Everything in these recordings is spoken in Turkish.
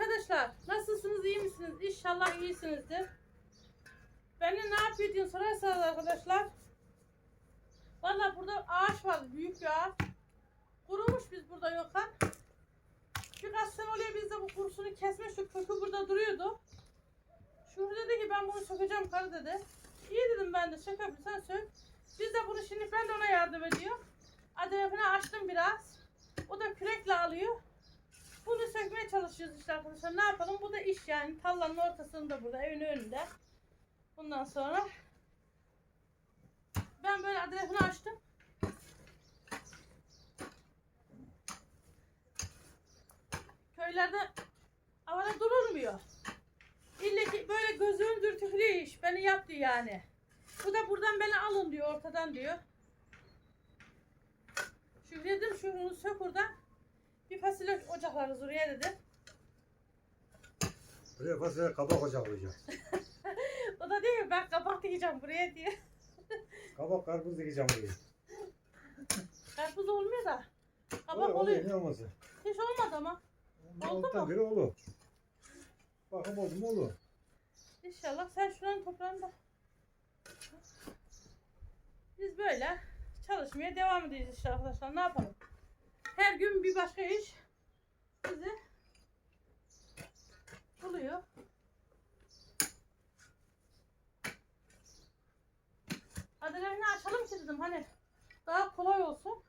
arkadaşlar. Nasılsınız? iyi misiniz? İnşallah iyisinizdir. Beni ne yapıyor diye sorarsanız arkadaşlar. Valla burada ağaç var. Büyük bir ağaç. Kurumuş biz burada yokken. Birkaç sene oluyor biz de bu kurusunu kesmiş. Kökü burada duruyordu. Şuur dedi ki ben bunu sökeceğim karı dedi. İyi dedim ben de şaka yapayım sen sök. Biz de bunu şimdi ben de ona yardım ediyorum. Adrefini açtım biraz. O da kürekle alıyor. Bunu sökmeye çalışıyoruz işte arkadaşlar. Ne yapalım? Bu da iş yani. Tallanın ortasında burada. Evin önünde. Bundan sonra ben böyle adresini açtım. Köylerde havada durulmuyor. İlle ki böyle gözünü dürtüklüyor iş. Beni yaptı yani. Bu da buradan beni alın diyor ortadan diyor. Şükrü şunu sök oradan. Bir fasulye ocaklarız oraya dedim. Buraya fasulye kabak ocağı koyacağız. O da diyor ben kabak dikeceğim buraya diye. Kabak karpuz dikeceğim buraya. Karpuz olmuyor da. Kabak Olur, oluyor. Ne olmasın? Hiç olmadı ama. Oldu mu? biri olur. Bakın oldu mu olur. İnşallah sen şuranın toprağını da. Biz böyle çalışmaya devam edeceğiz işte arkadaşlar. Ne yapalım? Her gün bir başka iş bizi buluyor. Adresini açalım ki dedim hani daha kolay olsun.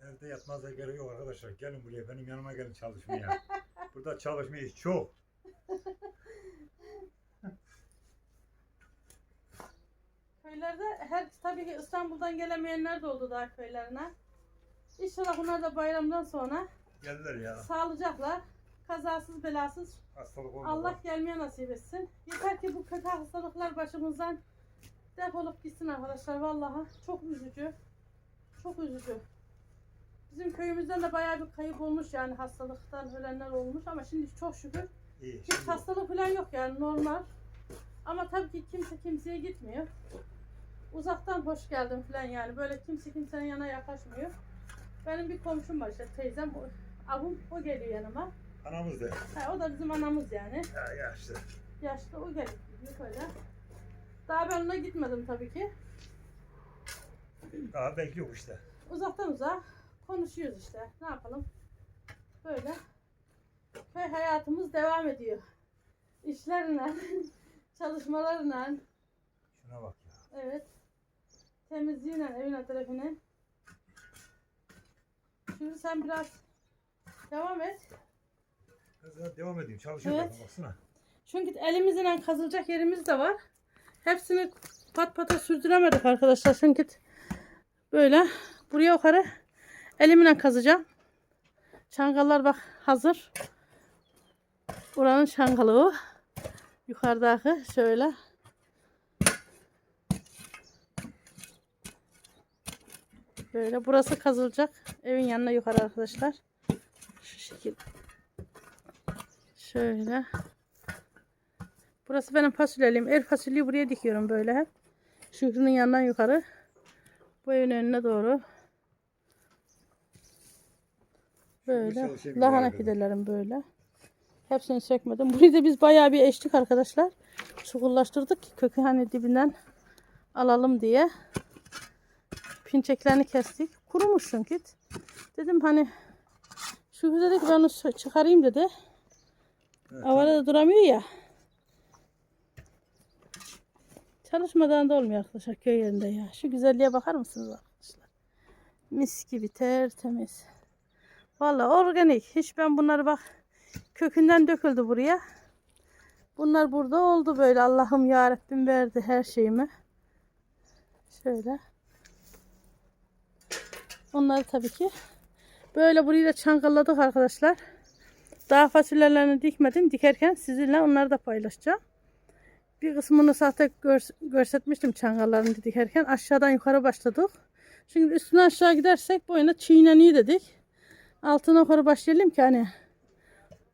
Evde yatmazda gerek yok arkadaşlar. Gelin buraya benim yanıma gelin çalışmaya. Burada çalışma iş çok. Köylerde her tabii ki İstanbul'dan gelemeyenler de oldu daha köylerine. İnşallah bunlar da bayramdan sonra Geldiler ya. sağlıcaklar. Kazasız belasız Hastalık olmadı. Allah gelmeye nasip etsin. Yeter ki bu kötü hastalıklar başımızdan defolup gitsin arkadaşlar. Vallahi çok üzücü. Çok üzücü. Bizim köyümüzden de bayağı bir kayıp olmuş yani hastalıktan ölenler olmuş ama şimdi çok şükür İyi. hiç Şimdi, hastalık falan yok yani normal. Ama tabii ki kimse kimseye gitmiyor. Uzaktan hoş geldin falan yani böyle kimse kimsenin yanına yaklaşmıyor. Benim bir komşum var işte teyzem, o- abim o geliyor yanıma. anamız da. Ha, o da bizim anamız yani. Ya yaşlı. Yaşlı o gelip gidiyor böyle. Daha ben ona gitmedim tabii ki. Daha belki yok işte. Uzaktan uzağa konuşuyoruz işte. Ne yapalım? Böyle. Köy hayatımız devam ediyor. İşlerle, çalışmalarla, Şuna bak ya. evet. Temizliğiyle evin etrafını. Şimdi sen biraz devam et. Kızına devam edeyim. Çalışıyor Evet. bakın baksana. Çünkü elimizle kazılacak yerimiz de var. Hepsini pat pata sürdüremedik arkadaşlar. Çünkü böyle buraya yukarı elimle kazacağım. Çangallar bak hazır. Buranın çangalı o. Yukarıdaki şöyle. Böyle burası kazılacak. Evin yanına yukarı arkadaşlar. Şu şekilde. Şöyle. Burası benim fasulyeliğim. El fasulyeyi buraya dikiyorum böyle hep. Şükrü'nün yanından yukarı. Bu evin önüne doğru. Böyle. Lahana fidelerim böyle. Hepsini sökmedim. Burayı da biz bayağı bir eştik arkadaşlar. Çukurlaştırdık ki kökü hani dibinden alalım diye. Pinçeklerini kestik. Kurumuş çünkü. Dedim hani dedi ki ben onu çıkarayım dedi. Evet, Havada da duramıyor ya. Çalışmadan da olmuyor arkadaşlar köy yerinde ya. Şu güzelliğe bakar mısınız arkadaşlar? Mis gibi tertemiz. Vallahi organik. Hiç ben bunları bak kökünden döküldü buraya. Bunlar burada oldu böyle. Allah'ım ya Rabbim verdi her şeyimi. Şöyle. Onları tabii ki böyle burayı da çangalladık arkadaşlar. Daha fasulyelerini dikmedim. Dikerken sizinle onları da paylaşacağım. Bir kısmını zaten gör, görsetmiştim çangallarını dikerken. Aşağıdan yukarı başladık. Şimdi üstüne aşağı gidersek boyuna çiğneniyor dedik. Altına yukarı başlayalım ki hani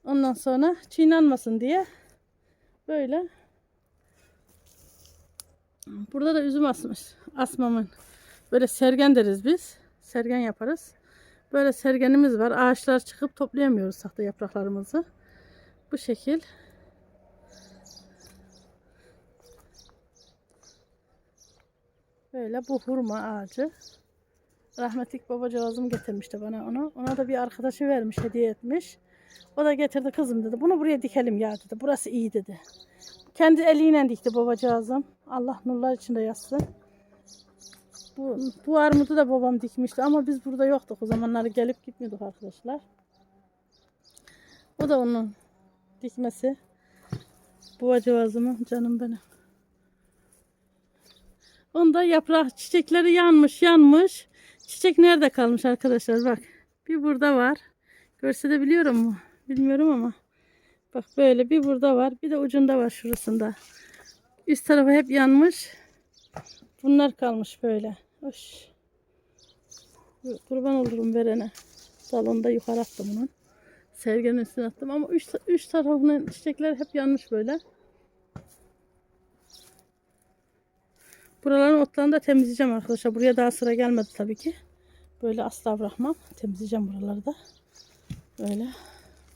ondan sonra çiğnenmesin diye. Böyle. Burada da üzüm asmış. Asmamın. Böyle sergen deriz biz. Sergen yaparız. Böyle sergenimiz var. Ağaçlar çıkıp toplayamıyoruz sahte yapraklarımızı. Bu şekil. Böyle bu hurma ağacı. Rahmetlik babacığızım getirmişti bana onu. Ona da bir arkadaşı vermiş, hediye etmiş. O da getirdi kızım dedi. Bunu buraya dikelim ya dedi. Burası iyi dedi. Kendi eliyle dikti babacığızım. Allah nurlar içinde yatsın. Bu, bu armudu da babam dikmişti ama biz burada yoktuk. O zamanları gelip gitmiyorduk arkadaşlar. O da onun dikmesi. Babacığızımın canım benim. Onda yaprak çiçekleri yanmış yanmış. Çiçek nerede kalmış arkadaşlar bak. Bir burada var. Görse de biliyorum mu? Bilmiyorum ama. Bak böyle bir burada var. Bir de ucunda var şurasında. Üst tarafı hep yanmış. Bunlar kalmış böyle. Hoş. Kurban olurum verene. Salonda yukarı attım onun. Sergenin üstüne attım ama üç, üç tarafının çiçekleri hep yanmış böyle. Buraların otlarını da temizleyeceğim arkadaşlar. Buraya daha sıra gelmedi tabii ki. Böyle asla bırakmam. Temizleyeceğim buraları da. Böyle.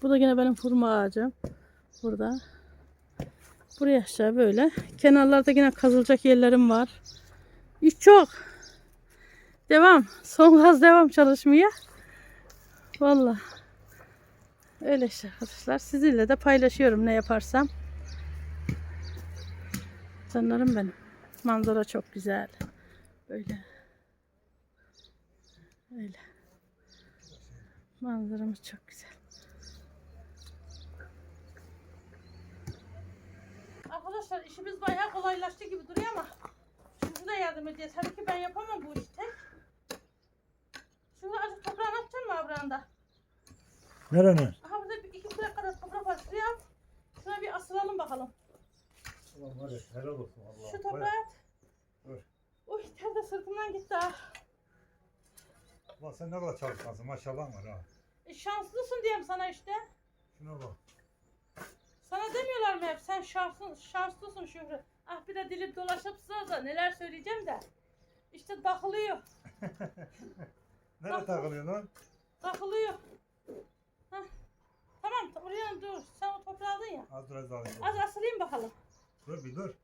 Bu da yine benim hurma ağacım. Burada. Buraya aşağı böyle. Kenarlarda yine kazılacak yerlerim var. İş çok. Devam. Son gaz devam çalışmaya. Valla. Öyle işte arkadaşlar. Sizinle de paylaşıyorum ne yaparsam. Canlarım benim. Manzara çok güzel. Böyle. Öyle. Manzaramız çok güzel. Arkadaşlar işimiz bayağı kolaylaştı gibi duruyor ama şimdi de yardım edeceğiz. Tabii ki ben yapamam bu işi tek. Şunu azıcık toprağını atacaksın mı Abranda? Nerenin? Aha burada bir iki kürek kadar toprak var. Şuraya. Şuna bir asılalım bakalım. Ulan var ya helal olsun Allah. Şu toprağı at. Dur. Uy ter de sırtımdan gitti ha. Ulan sen ne kadar çalışkansın maşallah var ha. E, şanslısın diyeyim sana işte. Şuna bak. Sana demiyorlar mı hep sen şanslı, şanslısın Şükrü. Ah bir de dilim dolaşıp da neler söyleyeceğim de. İşte takılıyor. Nereye Bak. takılıyorsun lan? Takılıyor. Hah. Tamam oraya dur. Sen o toprağı aldın ya. Az dur az alayım. Az asılayım bakalım. Dur bir dur.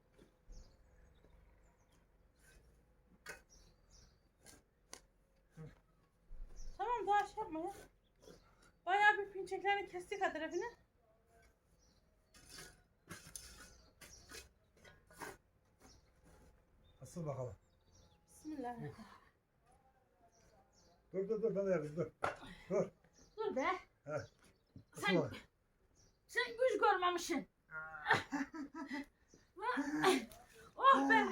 Tamam daha şey yapma ya. Bayağı bir pinçeklerini kestik tarafını. Asıl bakalım. Bismillah. Dur dur dur ben yapayım dur. Dur. Dur be. Heh. Sen- bakalım. Sen güç görmemişsin. oh be.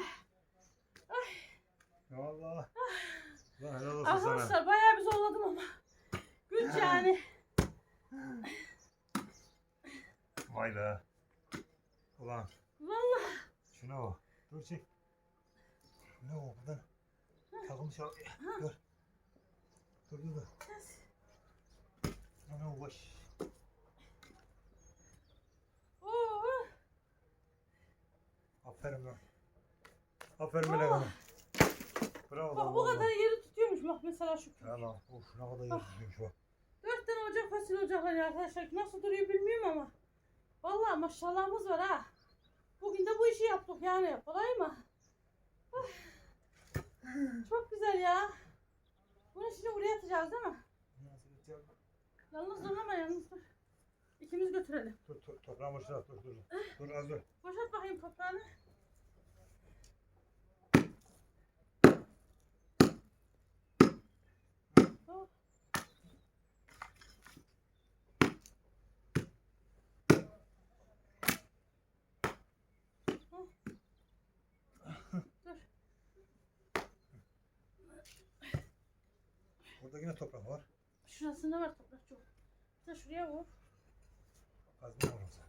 Allah. Lan helal olsun sana. Arkadaşlar bayağı bir zorladım ama. Güç yani. Vay be. Ulan Vallahi. şuna bak. Dur çek. Ne o buradan? Takılmış al. Dur. Dur dur dur. Ana. Oo. Aferin lan. Aferin Melek Hanım. Bravo Bak lan bu kadar yeri tutuyormuş bak mesela şu. Helal. Of ne kadar Ah. yer tutmuş bak. Dört tane ocak fasulye ocakları arkadaşlar. Nasıl duruyor bilmiyorum ama. Vallahi maşallahımız var ha. Bugün de bu işi yaptık yani. Kolay mı? Ah. Çok güzel ya. Bunu şimdi buraya atacağız değil mi? Yalnız zorlama yalnız dur. İkimiz götürelim. Dur to toprağın başına at, dur dur. Dur az dur. Boşalt bakayım toprağını. Oh. Hah. Dur. Burada yine toprak var. Şurasında var toprak çok. Bir de şuraya vur. Kazma var orada.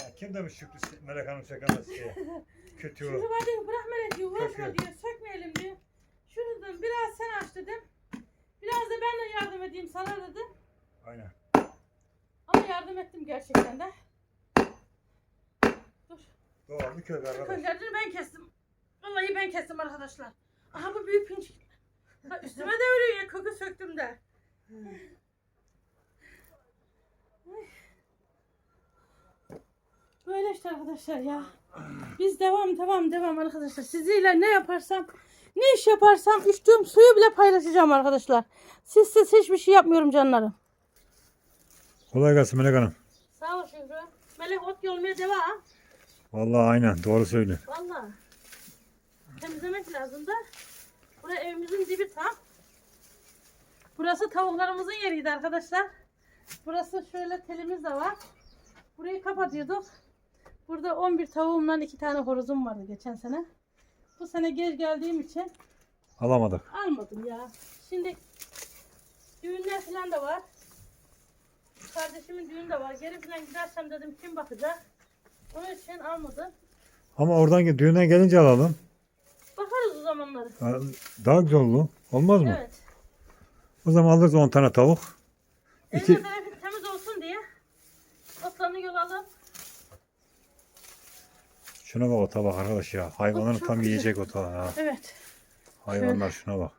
Ya kim demiş Şükrü Melek Hanım çekemez diye. Kötü o. var diyor bırak Melek diyor uğraşma Söküyor. diyor sökmeyelim diyor. Şunu dedim biraz sen aç dedim. Biraz da ben de yardım edeyim sana dedim. Aynen. Ama yardım ettim gerçekten de. Dur. Doğal bir köy arkadaş. Könderdiğini ben kestim. Burayı ben kestim arkadaşlar. Aha bu büyük pinç. Ha, üstüme de öyle ya koku söktüm de. Böyle işte arkadaşlar ya. Biz devam devam devam arkadaşlar. Sizinle ne yaparsam ne iş yaparsam içtiğim suyu bile paylaşacağım arkadaşlar. Sizsiz hiçbir şey yapmıyorum canlarım. Kolay gelsin Melek Hanım. Sağ ol Şükrü. Melek ot yolmaya devam. Vallahi aynen doğru söylüyor. Vallahi. Temizlemek lazım da. Burası evimizin dibi tam. Burası tavuklarımızın yeriydi arkadaşlar. Burası şöyle telimiz de var. Burayı kapatıyorduk. Burada 11 tavuğumla 2 tane horozum vardı geçen sene. Bu sene geç geldiğim için Alamadık. almadım ya. Şimdi düğünler falan da var. Kardeşimin düğünü de var. Geri falan gidersem dedim kim bakacak? Onun için almadım. Ama oradan düğüne gelince alalım. Bakarız o zamanları. Ha, Daha güzel olur. Olmaz mı? Evet. O zaman alırız 10 tane tavuk. İki- Evde tarafı temiz olsun diye otlarını yol alıp Şuna bak o tabak arkadaş ya. Hayvanları çok tam güzel. yiyecek o tabak ha. evet. Hayvanlar şuna bak.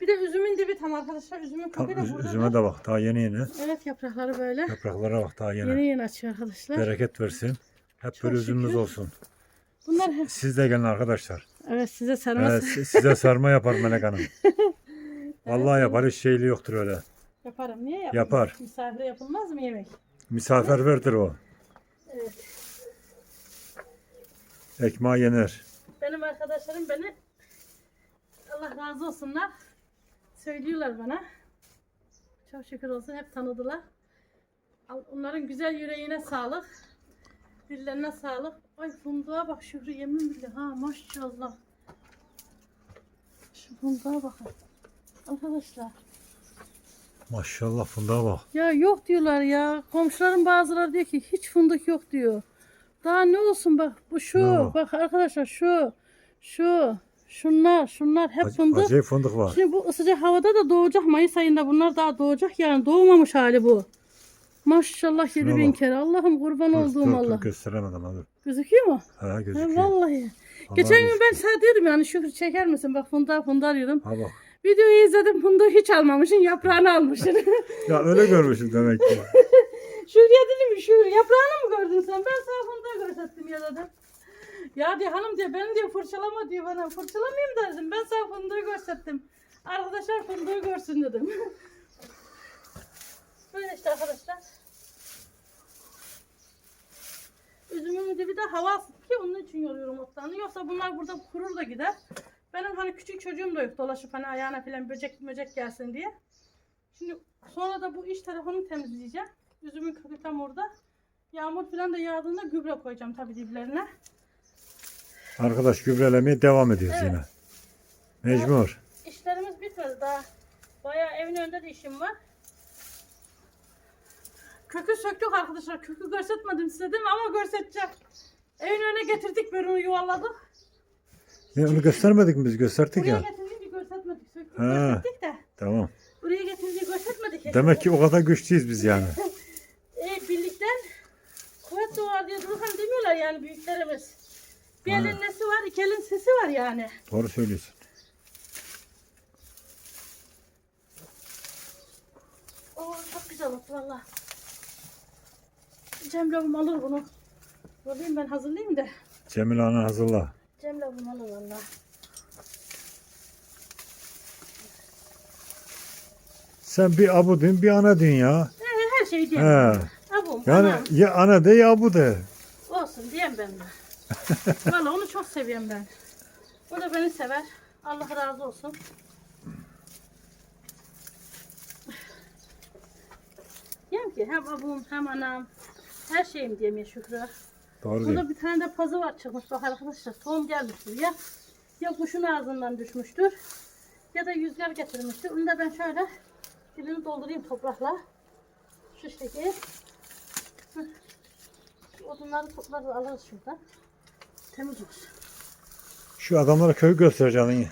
Bir de üzümün dibi tam arkadaşlar. Üzümün Tam kökü de üz- burada. üzüme de bak. Daha yeni yeni. Evet yaprakları böyle. Yapraklara bak daha yeni. Yeni yeni açıyor arkadaşlar. Bereket versin. Hep Çok böyle üzümümüz şükür. olsun. Bunlar hep. Siz de gelin arkadaşlar. Evet size sarması Evet, si- size sarma yapar Melek Hanım. Vallahi yapar. Hiç şeyli yoktur öyle. yaparım. Niye yapayım? Yapar. Misafire yapılmaz mı yemek? Misafirverdir o. Evet. Ekmeği yenir. Benim arkadaşlarım beni Allah razı olsunlar. Söylüyorlar bana. Çok şükür olsun hep tanıdılar. Onların güzel yüreğine sağlık. Dillerine sağlık. Ay fındığa bak Şükrü yemin billah ha maşallah. Şu fındığa bakın. Arkadaşlar. Maşallah fındığa bak. Ya yok diyorlar ya. Komşuların bazıları diyor ki hiç fındık yok diyor. Daha ne olsun bak bu şu bak arkadaşlar şu şu şunlar şunlar hep Ac- fındık. acayip fındık var. Şimdi bu sıcak havada da doğacak Mayıs ayında bunlar daha doğacak yani doğmamış hali bu. Maşallah Şuna yedi bin bak. kere Allah'ım kurban Dur, olduğum dur, Allah. dur, gösteremedim dur. Gözüküyor mu? Ha Ha, gözüküyor. vallahi. Vallahi Geçen gün ben sana diyordum yani Şükrü çeker misin? Bak fındığa fındığa diyordum. Ha bak. Videoyu izledim fındığı hiç almamışsın yaprağını almışsın. Ya öyle görmüşsün demek ki. Şuraya dedim Şükrü yaprağını mı gördün sen? Ben sana fındığı gösterdim ya dedim. Ya diyor hanım diyor beni diyor fırçalama diyor bana. Fırçalamayayım da dedim. Ben sana fındığı gösterdim. Arkadaşlar fındığı görsün dedim. Böyle işte arkadaşlar. Üzümün dibi de hava alsın ki onun için yoruyorum otlarını. Yoksa bunlar burada kurur da gider. Benim hani küçük çocuğum da yok dolaşıp hani ayağına falan böcek böcek gelsin diye. Şimdi sonra da bu iç tarafını temizleyeceğim. Üzümün kökü tam orada. Yağmur falan da yağdığında gübre koyacağım tabii diplerine. Arkadaş gübrelemeye devam ediyoruz Evet. yine. Mecbur. İşlerimiz bitmedi daha. Bayağı evin önünde de işim var. Kökü söktük arkadaşlar. Kökü görsetmedim size değil mi? Ama görseteceğim. Evin önüne getirdik bölümü yuvarladık. Ne, onu göstermedik mi biz? Gösterdik Buraya ya. getirince görsetmedik. Söktük Ha. görsettik de. Tamam. Buraya getirince görsetmedik. Demek ki o kadar güçlüyüz biz yani. e, birlikten kuvvet doğar diye Durkan demiyorlar yani büyüklerimiz. Bir Ha. elin nesi var, iki elin sesi var yani. Doğru söylüyorsun. Oo çok güzel oldu valla. Cem lavım alır bunu. Buradayım ben hazırlayayım da. Cemil Ana hazırla. Cem lavım alır valla. Sen bir abu din bir ana din ya. Evet, her şeyi diyeyim. He. Abum, Yani anam. ya ana de ya abu de. Olsun diyeyim ben de. valla onu çok seviyorum ben. O da beni sever. Allah razı olsun. Diyeyim ki hem abum hem anam. Her şeyim diyeyim ya Şükrü. Doğru değil. Burada bir tane de pazı var çıkmış bak arkadaşlar. Tohum gelmiştir ya. Ya kuşun ağzından düşmüştür. Ya da rüzgar getirmiştir. Onu da ben şöyle dilini doldurayım toprakla. Şu şekil. Odunları toplarız alırız şuradan. Temiz olsun. Şu adamlara köyü göstereceğim.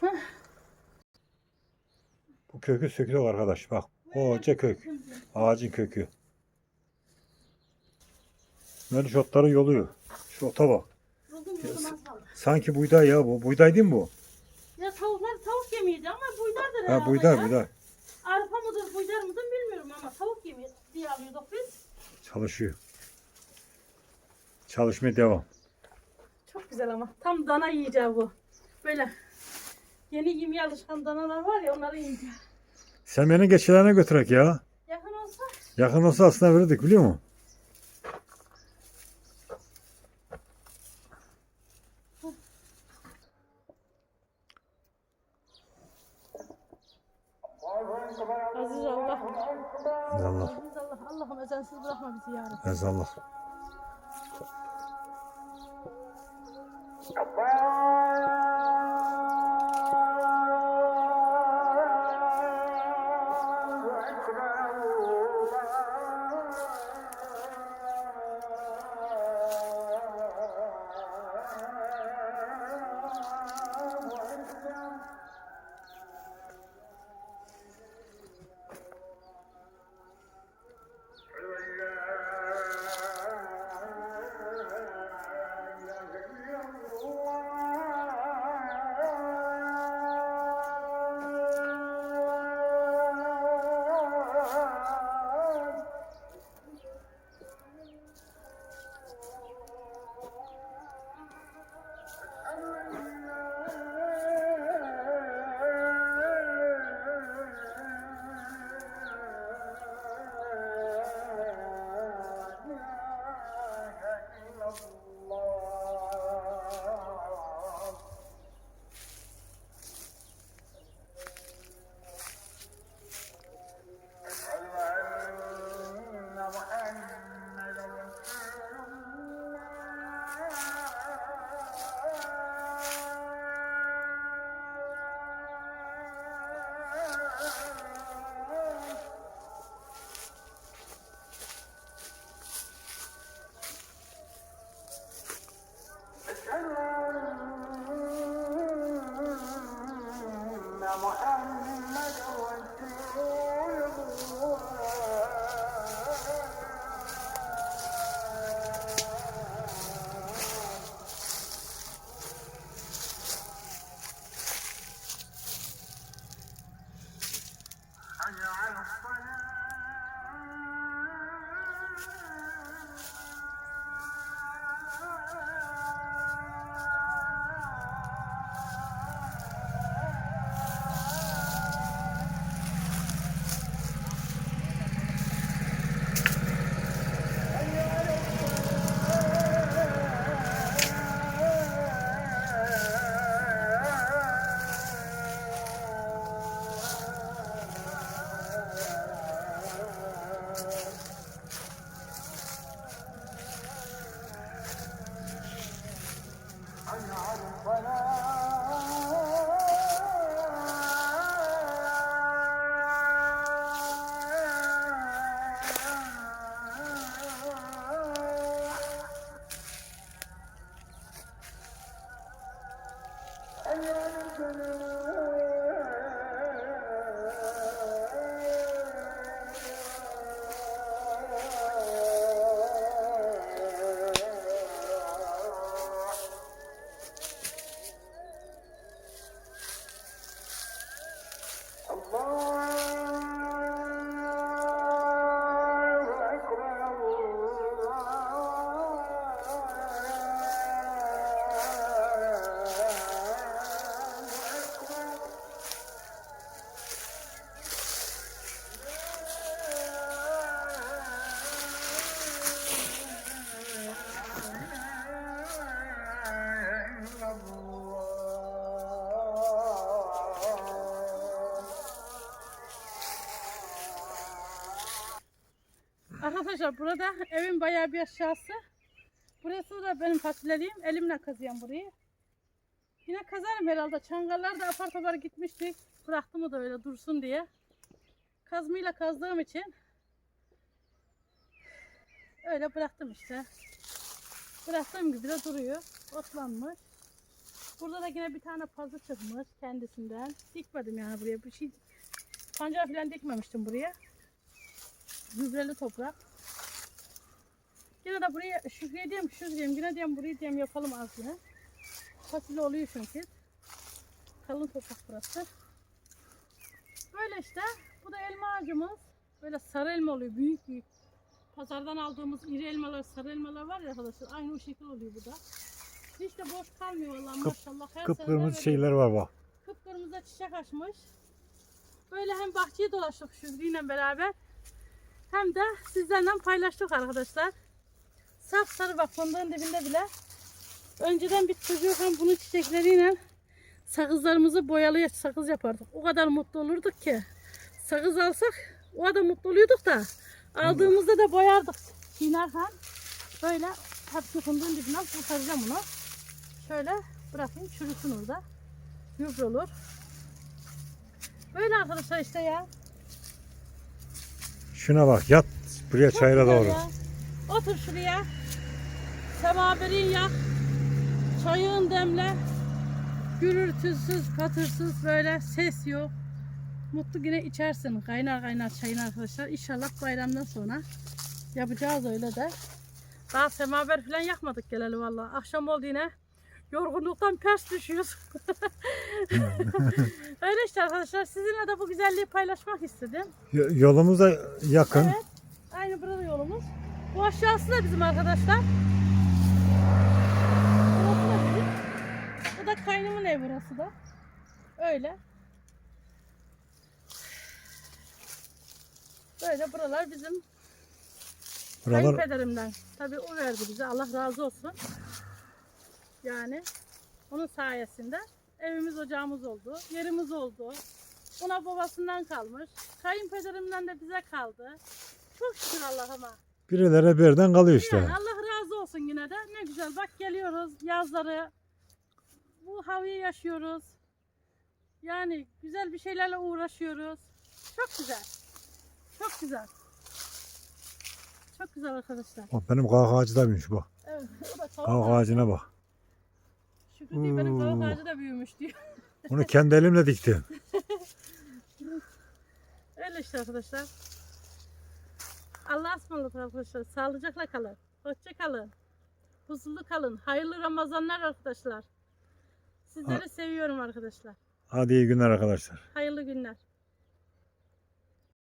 Heh. Bu kökü söküyor arkadaş. Bak. Koca kök. Ağacın kökü. Böyle şu otları yoluyor. Şu ota bak. Buldum buldum az kaldı. Sanki buğday ya bu. Buğday değil mi bu? Ya tavuklar tavuk yemiydi ama buydardır Ha herhalde buğday ya. buğday. Arpa mıdır buydar mıdır bilmiyorum ama tavuk yemeği diye alıyorduk biz. Çalışıyor. Çalışmaya devam. Çok güzel ama. Tam dana yiyeceği bu. Böyle yeni yemeğe alışan danalar var ya onları yiyeceğim. Sen beni geçilerine götürek ya. Yakın olsa Yakın olsa aslında verirdik biliyor musun? Aziz Allah. Aziz Allah. Aziz Allah. Allah'ım ezensiz bırakma bizi ya Rabbi. Aziz Allah. Allah. Arkadaşlar burada evin bayağı bir aşağısı. Burası da benim fasulyeliğim. Elimle kazıyorum burayı. Yine kazarım herhalde. Çangallar da apar topar gitmiştik. Bıraktım da öyle dursun diye. Kazmayla kazdığım için öyle bıraktım işte. Bıraktığım gibi de duruyor. Otlanmış. Burada da yine bir tane pazı çıkmış kendisinden. Dikmedim yani buraya. Bir şey pancar falan dikmemiştim buraya. Gübreli toprak. Yine de buraya şuraya diyeyim, şu diyeyim, yine diyeyim burayı diyeyim yapalım az yine. Fasulye oluyor çünkü. Kalın toprak burası. Böyle işte. Bu da elma ağacımız. Böyle sarı elma oluyor. Büyük büyük. pazardan aldığımız iri elmalar, sarı elmalar var ya arkadaşlar. Aynı o şekil oluyor bu da. Hiç de boş kalmıyor vallahi Kıp- maşallah. Her Kıpkırmızı şeyler var bak. Kıpkırmızı çiçek açmış. Böyle hem bahçeyi dolaştık Şükrü'yle beraber. Hem de sizlerle paylaştık arkadaşlar. Saf sarı bak fındığın dibinde bile. Önceden bir çocuğum bunun çiçekleriyle sakızlarımızı boyalı sakız yapardık. O kadar mutlu olurduk ki. Sakız alsak o kadar mutlu oluyorduk da. Aldığımızda da boyardık. Çiğnerken böyle hepsi fındığın dibinden kurtaracağım bunu. Şöyle bırakayım çürüsün orada. Gübre olur. Böyle arkadaşlar işte ya. Şuna bak yat buraya çayıra doğru. ya. Otur şuraya. Semaverin yak. Çayın demle. Gürültüsüz, patırsız böyle ses yok. Mutlu yine içersin. Kaynar kaynar çayın arkadaşlar. İnşallah bayramdan sonra yapacağız öyle de. Daha semaver falan yakmadık geleli vallahi. Akşam oldu yine. Yorgunluktan pers düşüyoruz. öyle işte arkadaşlar. Sizinle de bu güzelliği paylaşmak istedim. Yolumuz da yakın. Evet. Aynı burada yolumuz. Bu aşağısı da bizim arkadaşlar. Burası da bizim. Bu da kaynımın evi burası da. Öyle. Böyle buralar bizim Buralar kayınpederimden. Tabii o verdi bize. Allah razı olsun. Yani onun sayesinde evimiz ocağımız oldu. Yerimiz oldu. Ona babasından kalmış. Kayınpederimden de bize kaldı. Çok şükür Allah'ıma. Birileri bir yerden kalıyor işte. Yani Allah razı olsun yine de. Ne güzel bak geliyoruz yazları. Bu havayı yaşıyoruz. Yani güzel bir şeylerle uğraşıyoruz. Çok güzel. Çok güzel. Çok güzel arkadaşlar. Bak benim kavak ağacı da büyümüş bak. Evet, o da Kavak kavak ağacı. ağacına bak. Şükrü diyor benim kavak Oo. ağacı da büyümüş diyor. Onu kendi elimle diktim. Öyle işte arkadaşlar. Allah'a ısmarladık arkadaşlar. Sağlıcakla kalın. Hoşça kalın. Huzurlu kalın. Hayırlı Ramazanlar arkadaşlar. Sizleri seviyorum arkadaşlar. Hadi iyi günler arkadaşlar. Hayırlı günler.